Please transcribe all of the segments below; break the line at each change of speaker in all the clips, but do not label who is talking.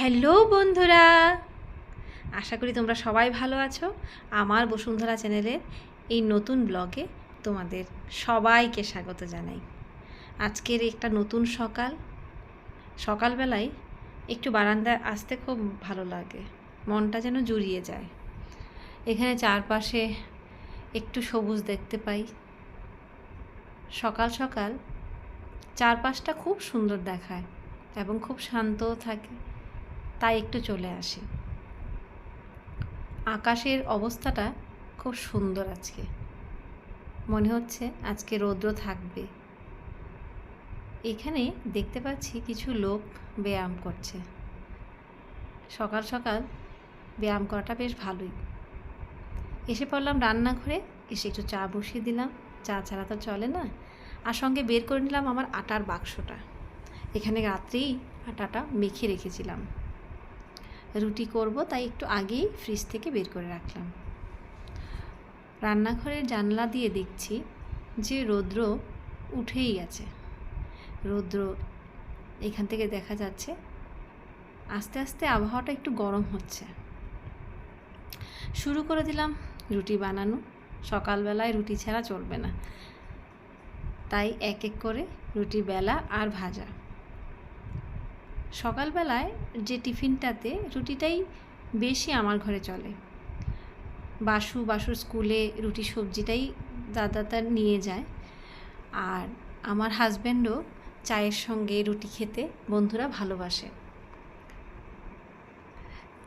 Hello বন্ধুরা। আশা করি তোমরা সবাই ভালো আছো। আমার বসুন্ধরা চ্যানেলের এই নতুন ব্লগে তোমাদের সবাইকে স্বাগত জানাই। আজকের একটা নতুন সকাল। সকালবেলায় একটু বারান্দায় আসতে খুব ভালো লাগে। মনটা যেন জুড়িয়ে যায়। এখানে চারপাশে একটু সবুজ দেখতে পাই। সকাল সকাল চারপাশটা খুব সুন্দর দেখায় এবং খুব শান্তও থাকে। তাই একটু চলে আসি। আকাশের অবস্থাটা খুব সুন্দর আজকে। মনে হচ্ছে আজকে রৌদ্র থাকবে। এখানে দেখতে পাচ্ছি কিছু লোক ব্যায়াম করছে। সকাল সকাল ব্যায়াম করাটা বেশ ভালোই। এসে পড়লাম রান্নাঘরে, এসে একটু চা বসিয়ে দিলাম। চা ছাড়া তো চলে না। আর সঙ্গে বের করে নিলাম আমার আটার বাক্সটা। এখানে রাত্রেই আটাটা মেখে রেখেছিলাম। রুটি করব, তাই একটু আগেই ফ্রিজ থেকে বের করে রাখলাম। রান্নাঘরের জানলা দিয়ে দেখছি যে রৌদ্র উঠেই গেছে। রৌদ্র এখান থেকে দেখা যাচ্ছে, আস্তে আস্তে আবহাওয়াটা একটু গরম হচ্ছে। শুরু করে দিলাম রুটি বানানো, সকালবেলায় রুটি ছাড়া চলবে না। তাই এক এক করে রুটি, বেলা আর ভাজা। সকালবেলায় যে টিফিনটাতে রুটিটাই বেশি আমার ঘরে চলে। বাসু, বাসুর স্কুলে রুটি, সবজিটাই দাদা তার নিয়ে যায়। আর আমার হাজব্যান্ডও চায়ের সঙ্গে রুটি খেতে বন্ধুরা ভালোবাসে।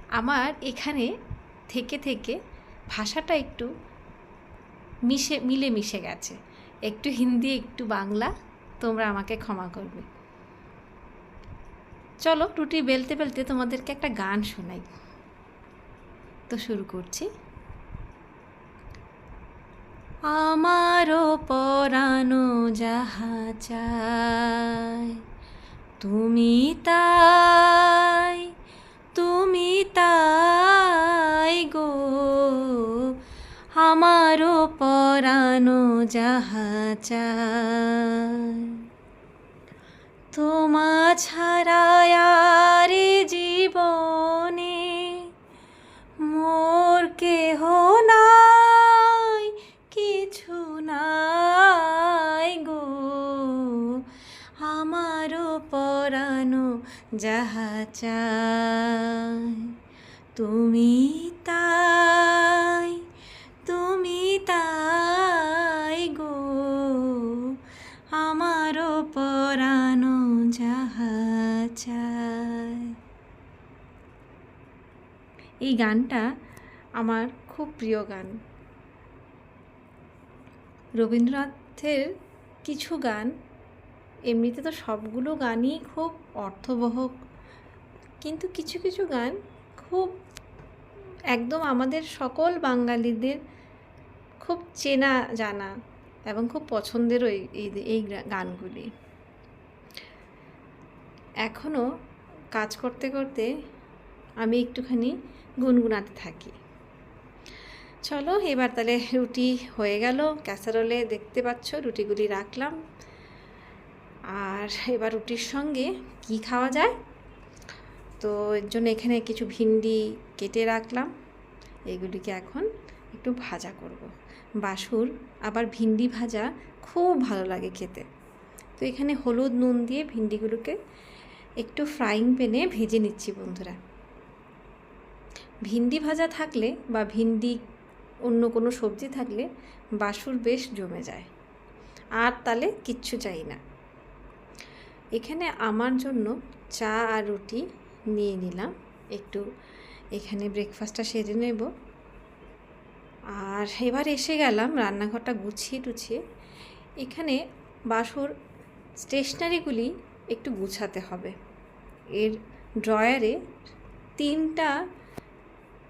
আমার এখানে থেকে থেকে ভাষাটা একটু মিশে মিলে মিশে গেছে। একটু হিন্দি, একটু বাংলা, তোমরা আমাকে ক্ষমা করবে। চলো রুটি বেলতে বেলতে তোমাদেরকে একটা গান শোনাই। তো শুরু করছি। আমারও পরানো যাহা চাই, তুমি তাই তুমি তাই গো। আমারও পরানো যাহা চাই তোমা ছাড়া জীবনে মোর কেহ নাই কিছু নাই গো। আমারও পরানো যাহা চাই তুমি এই গানটা আমার খুব প্রিয় গান। রবীন্দ্রনাথের কিছু গান, এমনিতে তো সবগুলো গানই খুব অর্থবহ, কিন্তু কিছু কিছু গান খুব একদম আমাদের সকল বাঙালিদের খুব চেনা জানা এবং খুব পছন্দেরও এই, এই- গানগুলি। এখনও কাজ করতে করতে আমি একটুখানি গুনগুনাতে থাকি। চলো, এবার তাহলে রুটি হয়ে গেল ক্যাসারোলে দেখতে পাচ্ছ, রুটিগুলি রাখলাম। আর এবার রুটির সঙ্গে কি খাওয়া যায়? তো এর জন্য এখানে কিছু ভিন্ডি কেটে রাখলাম। এগুলিকে এখন একটু ভাজা করব। বাসুর, আবার ভিন্ডি ভাজা খুব ভালো লাগে খেতে। তো এখানে হলুদ নুন দিয়ে ভিন্ডিগুলোকে একটু ফ্রাইং প্যানে ভেজে নিচ্ছি বন্ধুরা। ভিন্ডি ভাজা থাকলে বা ভিন্ডি অন্য কোনো সবজি থাকলে বাসুর বেশ জমে যায়। আর তালে কিচ্ছু চাই না। এখানে আমার জন্য চা আর রুটি নিয়ে নিলাম। একটু এখানে ব্রেকফাস্টটা সেরে নেব। আর এবার এসে গেলাম রান্নাঘরটা গুছিয়ে টুছিয়ে। এখানে বাসর স্টেশনারিগুলি একটু গুছাতে হবে। এর ড্রয়ারে তিনটা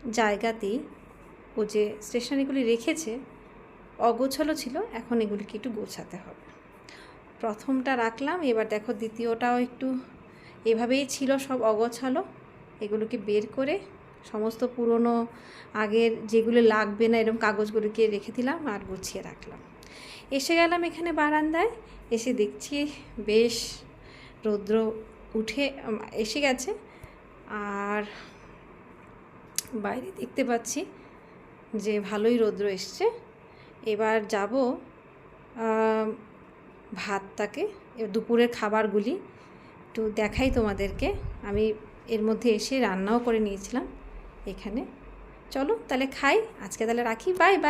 জায়গাতেই ও যে স্টেশনারিগুলি রেখেছে, অগোছালো ছিল, এখন এগুলিকে একটু গোছাতে হবে। প্রথমটা রাখলাম, এবার দেখো দ্বিতীয়টাও একটু এভাবেই ছিল, সব অগোছালো। এগুলোকে বের করে সমস্ত পুরনো আগের যেগুলো লাগবে না, এরকম কাগজগুলোকে রেখে দিলাম আর গুছিয়ে রাখলাম। এসে গেলাম এখানে বারান্দায়, এসে দেখছি বেশ রৌদ্র উঠে এসে গেছে। আর বাইরে দেখতে পাচ্ছি যে ভালোই রৌদ্র এসছে। এবার যাব ভাতটাকে দুপুরের খাবারগুলি একটু দেখাই তোমাদেরকে। আমি এর মধ্যে এসে রান্নাও করে নিয়েছিলাম এখানে। চলো তাহলে খাই, আজকে তাহলে রাখি বাই বাই